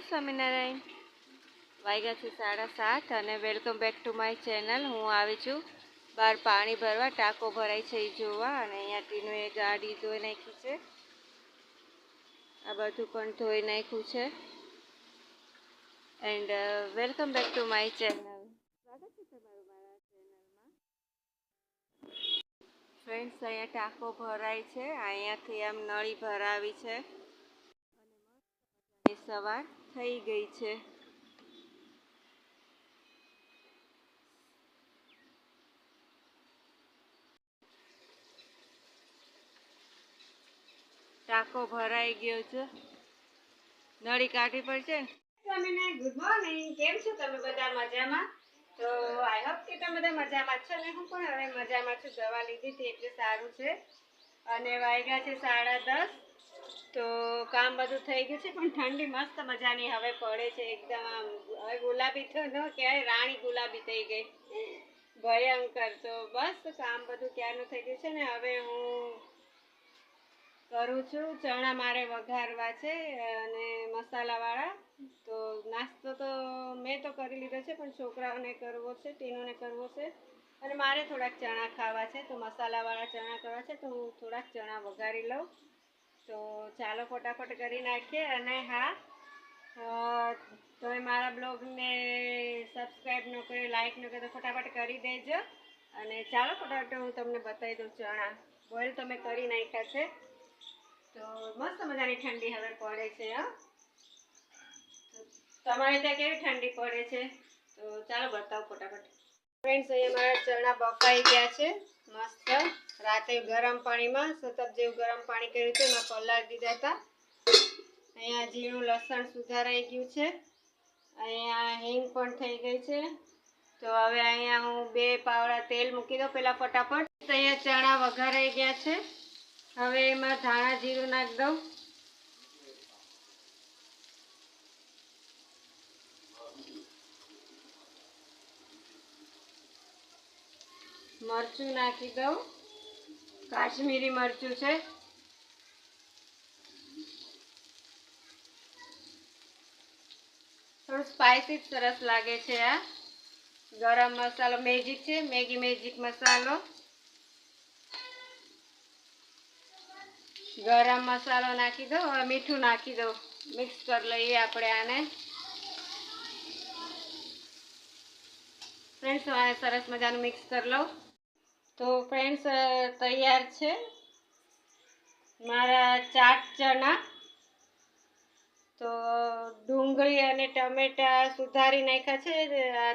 સ્વામિનારાયણ. વાગ્યા છે સાડા સાત અને welcome back to my channel. હું આવી છું. બહાર પાણી ભરવા, ટાંકો ભરાય છે એ જોવા અને અહીંયા ટીનું એ ગાડી ધોઈ નાખી છે. આ બધું પણ ધોઈ નાખ્યું છે. And welcome back to my channel. સ્વાગત છે તમારું મારા ચેનલમાં. ફ્રેન્ડ્સ, અહીંયા ટાંકો ભરાય છે. અહીંયાથી આમ નળી ભરાવી છે. સવાર થઈ ગઈ છે. ટાંકો ભરાઈ ગયો છે. નળી કાઢી પડશે ગુડ મોર્નિંગ કેમ છો તમે બધા મજામાં? તો આઈ હોપ કે તમે બધા મજામાં છો ને. હું પણ હવે મજામાં છું. દવા લીધી હતી એટલે સારું છે. અને વાગ્યા છે સાડા દસ. તો કામ બધું થઈ ગયું છે, પણ ઠંડી મસ્ત મજાની હવે પડે છે, એકદમ આમ, હવે ગુલાબી તો ન કહેવાય, રાણી ગુલાબી થઈ ગઈ. ભયંકર. તો બસ કામ બધું ક્યારનું થઈ ગયું છે ને, હવે હું કરું છું, ચણા મારે વઘારવા છે અને મસાલાવાળા. તો નાસ્તો તો મેં તો કરી લીધો છે, પણ છોકરાઓને કરવો છે, ટીનોને કરવો છે. અને મારે થોડાક ચણા ખાવા છે, તો મસાલાવાળા ચણા કરવા છે, તો હું થોડાક ચણા વઘારી લઉં. તો ચાલો ફટાફટ કરી નાખીએ અને હા તમે મારા બ્લોગને સબસ્ક્રાઈબ ન કર્યો લાઈક ન કર્યો, તો ફટાફટ કરી દેજો. અને ચાલો ફટાફટ હું તમને બતાવી દઉં ચણા. બોઇલ તમે કરી નાખ્યા છે. તો મસ્ત મજાની ઠંડી હવે પડે છે, હા. તમારે ત્યાં કેવી ઠંડી પડે છે? તો ચાલો બતાવો ફટાફટ. ફ્રેન્ડ્સ અહીંયા મારા ચણા બફાઈ ગયા છે. મસ્ત. રાતે ગરમ પાણીમાં, સતત જેવું ગરમ પાણી કર્યું હતું, એમાં પલાળી દીધા હતા. અહીંયા ઝીણું લસણ સુધારાઈ ગયું છે. અહીંયા હિંગ પણ થઈ ગઈ છે. તો હવે અહીંયા હું બે પાવડા તેલ મૂકી દઉં પહેલાં ફટાફટ. અહીંયા ચણા વઘારાઈ ગયા છે. હવે એમાં ધાણા જીરું નાખી દઉં. મરચું નાખી દઉં. કાશ્મીરી મરચું છે. થોડું સ્પાઇસી સરસ લાગે છે આ. ગરમ મસાલો મેજિક છે. મેગી મેજિક મસાલો. ગરમ મસાલો નાખી દો હવે મીઠું નાખી દો મિક્સ કરી લઈએ આપણે આને. ફ્રેન્ડ્સ હવે સરસ મજાનું મિક્સ કરી લઉં. તો ફ્રેન્ડ્સ તૈયાર છે. મારા ચાટ ચણા તો ડુંગળી અને ટમેટા સુધારી નાખ્યા છે.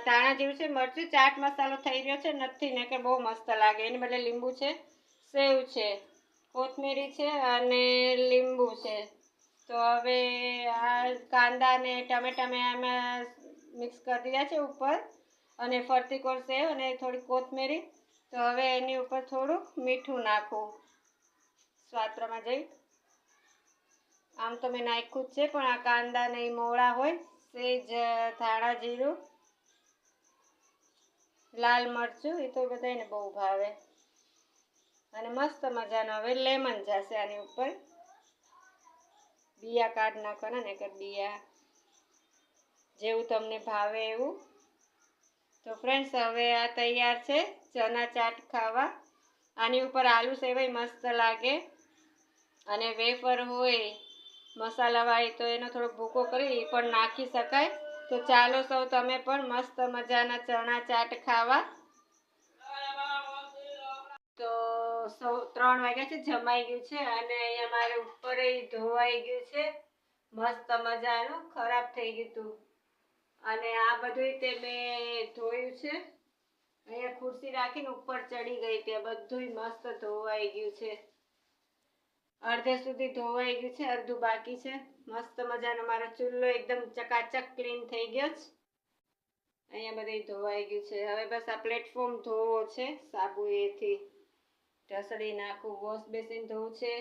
ધાણા જેવું છે, મરચું, ચાટ મસાલો થઈ રહ્યો છે. નથી ને કે બહુ મસ્ત લાગે. એની બદલે લીંબુ છે, સેવ છે, કોથમીરી છે અને લીંબુ છે. તો હવે આ કાંદા ને ટમેટા મેં આમાં મિક્સ કરી દીધા છે ઉપર. અને ફરતી કોર સેવ અને થોડી કોથમીરી. તો હવે એની ઉપર થોડુંક મીઠું નાખું. સ્વાદ જઈ. આમ તો મેં નાખ્યું જ છે, પણ આ કાંદા ને મોળા હોય, સેજ, ધાણા જીરું, લાલ મરચું એ તો બધાને બહુ ભાવે. અને મસ્ત મજાનો હવે લેમન જશે આની ઉપર. બિયા કાઢ નાખવાના ને કે બિયા જેવું તમને ભાવે એવું. તો ફ્રેન્ડ્સ હવે આ તૈયાર છે ચના ચાટ ખાવા. આની ઉપર આલુ સેવાય મસ્ત લાગે. અને વેફર હોય મસાલાવાળી તો એનો થોડો ભૂકો કરી એ પણ નાખી શકાય. તો ચાલો સૌ તમે પણ મસ્ત મજાના ચણા ચાટ ખાવા. તો સૌ ત્રણ વાગ્યા છે, જમાઈ ગયું છે અને અહીંયા મારે ઉપર ધોવાઈ ગયું છે. મસ્ત મજાનું, ખરાબ થઈ ગયું હતું અને આ બધું તે મેં ધોયું છે. અહીંયા ખુરશી રાખીને ઉપર ચડી ગઈ ત્યાં બધું મસ્ત ધોવાઈ ગયું છે. અડધે સુધી ધોવાઈ ગયું છે, અડધું બાકી છે. મસ્ત મજાનો મારો ચૂલ્લો એકદમ ચકાચક ક્લીન થઈ ગયો છે. અહીંયા બધે ધોવાઈ ગયું છે. હવે બસ આ પ્લેટફોર્મ ધોવો છે સાબુ એથી ઢસડી નાખું, વોશ બેસીન ધોવું છે.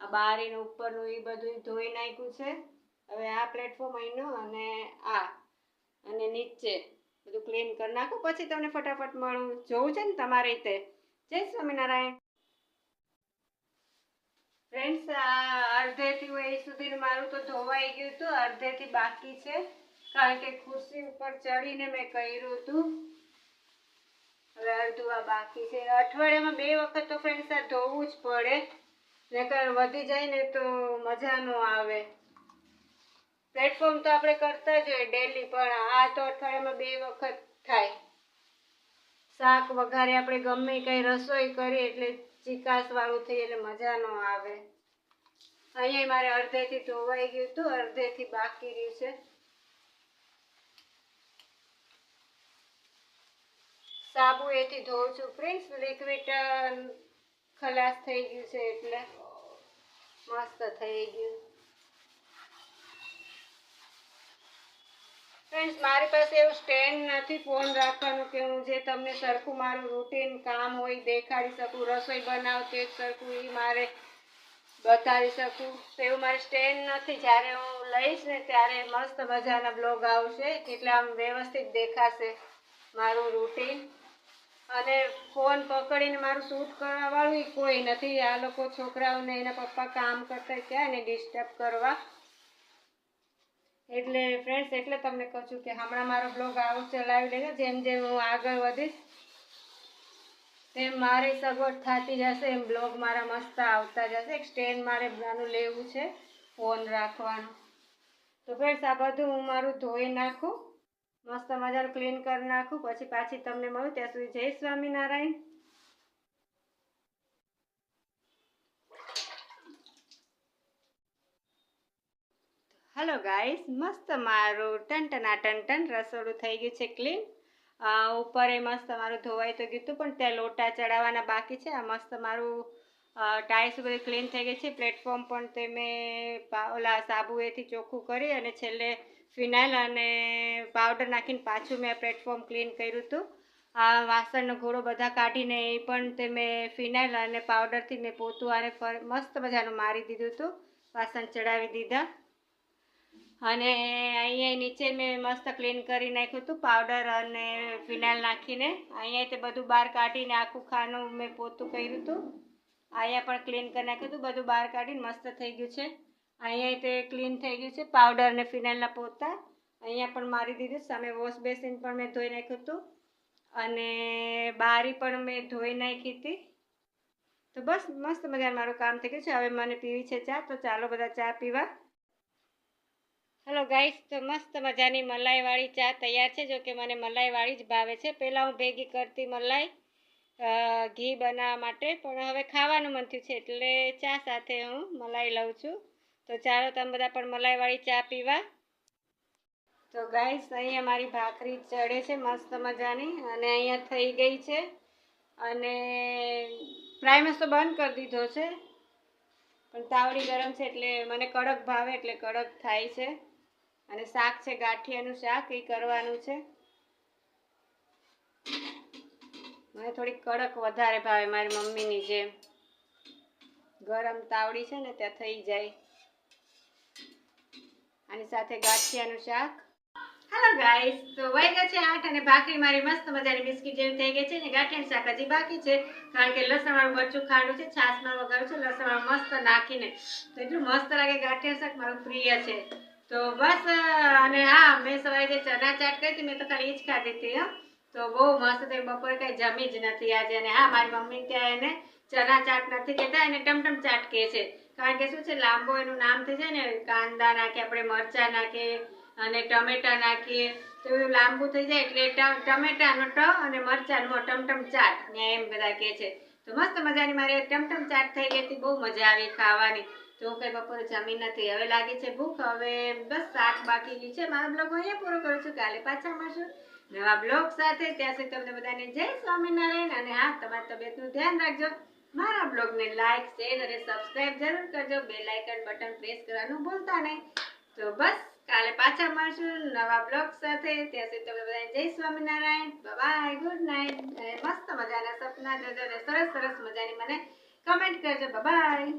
આ બારીનું ઉપરનું એ બધું ધોઈ નાખ્યું છે. હવે આ પ્લેટફોર્મ અહીંનું અને આ. અને નીચે બધું ક્લીન કરી નાખું. પછી તમને ફટાફટ મળું. જોવું છે ને તમારી રીતે. જય સ્વામિનારાયણ. ફ્રેન્ડ્સ આ અડધેથી હોય એ સુધી મારું તો ધોવાઈ ગયું હતું. અડધેથી બાકી છે. કારણ કે ખુરશી ઉપર ચડીને મેં કર્યું હતું. હવે અડધું આ બાકી છે. અઠવાડિયામાં બે વખત તો ફ્રેન્ડ્સ આ ધોવું જ પડે. નકર વધી જાય ને તો મજા ન આવે. પ્લેટફોર્મ તો આપણે કરતા જ હોય ડેલી પણ આ તો અઠવાડિયામાં બે વખત થાય. શાક વઘારે આપણે ગમે કંઈ રસોઈ કરીએ એટલે ચિકાસવાળું થઈ એટલે મજા ન આવે. અહીંયા મારે અડધેથી ધોવાઈ ગયું હતું, અડધેથી બાકી રહ્યું છે. સાબુ એથી ધોઉં છું ફ્રેન્ડ્સ લિક્વિડ ખલાસ થઈ ગયું છે એટલે મસ્ત થઈ ગયું. ફ્રેન્ડ્સ મારી પાસે એવું સ્ટેન્ડ નથી ફોન રાખવાનું કે હું જે તમને સરખું મારું રૂટીન કામ હોય દેખાડી શકું, રસોઈ બનાવતી હોય સરખું એ મારે બતાવી શકું. તો એવું મારે સ્ટેન્ડ નથી. જ્યારે હું લઈશ ને ત્યારે મસ્ત મજાના બ્લોગ આવશે, એટલે આમ વ્યવસ્થિત દેખાશે મારું રૂટીન અને ફોન પકડીને મારું શૂટ કરવાવાળું કોઈ નથી. આ લોકો છોકરાઓને એના પપ્પા કામ કરતા ક્યાં ને ડિસ્ટર્બ કરવા. એટલે ફ્રેન્ડ્સ એટલે તમને કહું છું કે હમણાં મારો બ્લોગ આવો ચલાવી લેજો, જેમ જેમ હું આગળ વધીશ, તેમ મારી સગવડ થતી જશે, એમ બ્લોગ મારા મસ્ત આવતા જશે. એક સ્ટેન્ડ મારે બધાનું લેવું છે ફોન રાખવાનું. તો ફ્રેન્ડ્સ આ બધું હું મારું ધોઈ નાખું, મસ્ત મજાનું ક્લીન કરી નાખું, પછી પાછી તમને મળું. ત્યાં સુધી જય સ્વામિનારાયણ. હલો ગાઈસ મસ્ત મારું ટનટના ટના ટન ટન રસોડું થઈ ગયું છે ક્લીન ઉપર એ મસ્ત મારું ધોવાઈ તો ગયું હતું, પણ ત્યાં લોટા ચડાવવાના બાકી છે. આ મસ્ત મારું ટાઈલ્સ બધી ક્લીન થઈ ગઈ છે. પ્લેટફોર્મ પણ તે મેં ઓલા સાબુ એથી ચોખ્ખું કરી અને છેલ્લે ફિનાઇલ અને પાવડર નાખીને પાછું મેં પ્લેટફોર્મ ક્લીન કર્યું હતું. આ વાસણનો ઘોડો બધા કાઢીને એ પણ તે મેં ફિનાઇલ અને પાવડરથી મેં પોતું આને મસ્ત મજાનું મારી દીધું હતું. વાસણ ચડાવી દીધા. અને અહીંયા નીચે મેં મસ્ત ક્લીન કરી નાખ્યું હતું પાવડર અને ફિનાઇલ નાખીને. અહીંયા તે બધું બહાર કાઢીને આખું ખાનું મેં પોતું કર્યું હતું. અહીંયા પણ ક્લીન કરી નાખ્યું હતું. બધું બહાર કાઢીને મસ્ત થઈ ગયું છે. અહીંયા તે ક્લીન થઈ ગયું છે પાવડર અને ફિનાઇલના પોતા. અહીંયા પણ મારી દીધું સામે વોશ બેસિન પણ મેં ધોઈ નાખ્યું હતું. અને બારી પણ મેં ધોઈ નાખી હતી. તો બસ મસ્ત મજાનું મારું કામ થઈ ગયું છે. હવે મને પીવી છે ચા. તો ચાલો બધા ચા પીવા. હેલો ગાઈસ તો મસ્ત મજાની મલાઈવાળી ચા તૈયાર છે, જો કે મને મલાઈવાળી જ ભાવે છે. પહેલાં હું ભેગી કરતી મલાઈ ઘી બનાવવા માટે, પણ હવે ખાવાનું મન થયું છે, એટલે ચા સાથે હું મલાઈ લઉં છું. તો ચાલો, તમે બધા પણ મલાઈવાળી ચા પીવા. તો ગાઈસ અહીંયા મારી ભાખરી ચડે છે, મસ્ત મજાની, અને અહીંયા થઈ ગઈ છે. અને પ્રાઇમસ તો બંધ કરી દીધો છે, પણ તાવડી ગરમ છે, એટલે મને કડક ભાવે, એટલે કડક થાય છે. અને શાક છે, ગાંઠિયાનું શાક, એ કરવાનું છે. મને થોડી કડક વધારે ભાવે મારી મમ્મીની જેમ ગરમ તાવડી છે ને, ત્યાં થઈ જાય. આની સાથે ગાંઠિયાનું શાક. હાલો ગાઈસ તો વાગ્યા છે આઠ અને ભાખરી મારી મસ્ત મજાની બિસ્કિટ જેવી થઈ ગઈ છે ને, ગાંઠિયાનું શાક હજી બાકી છે, કારણ કે લસણવાળું મરચું ખાંડું છે છાશમાં વગાડું છે, લસણવાળું મસ્ત નાખીને. તો એટલું મસ્ત લાગે ગાંઠિયા શાક, મારું પ્રિય છે. તો બસ અને સવારે જે ચણા ચાટ કરી હતી, મેં તો ખાલી જ ખાધી હતી તો બહુ મસ્ત થઈ બપોરે કાંઈ જમી જ નથી. આજે અને હા, મારી મમ્મી ત્યાં એને ચણા ચાટ નથી કહેતા, એને ટમટમ ચાટ કહે છે. કારણ કે શું છે, લાંબો એનું નામ થઈ જાય ને, કાંદા નાખીએ આપણે મરચાં નાખીએ અને ટમેટા નાખીએ, તો એવું લાંબુ થઈ જાય એટલે ટમેટાનો ટ અને મરચાંનો ટમટમ ચાટ, ને એમ બધા કહે છે. તો મસ્ત મજાની મારી ટમટમ ચાટ થઈ ગઈ હતી, બહુ મજા આવી ખાવાની. તો કઈ બપોરે જમી નથી. હવે લાગી છે ભૂખ. હવે બસ શાક બાકી છે. મારો બ્લોગ અહીંયા પૂરો કરું છું. કાલે પાછા મળશું. નવા બ્લોગ સાથે. ત્યાં સુધી તમને બધાને જય સ્વામિનારાયણ. અને હા, તમારી તબિયતનું ધ્યાન રાખજો. મારા બ્લોગને લાઇક શેર અને સબસ્ક્રાઇબ જરૂર કરજો. બે લાઇકન બટન પ્રેસ કરવાનું ભૂલતા નહીં. તો બસ, કાલે પાછા મળશું નવા બ્લોગ સાથે. ત્યાં સુધી તમને બધાને જય સ્વામિનારાયણ. બાય ગુડ નાઇટ મસ્ત મજાના સપના જોજો અને સરસ સરસ મજાની મને કમેન્ટ કરજો. બાય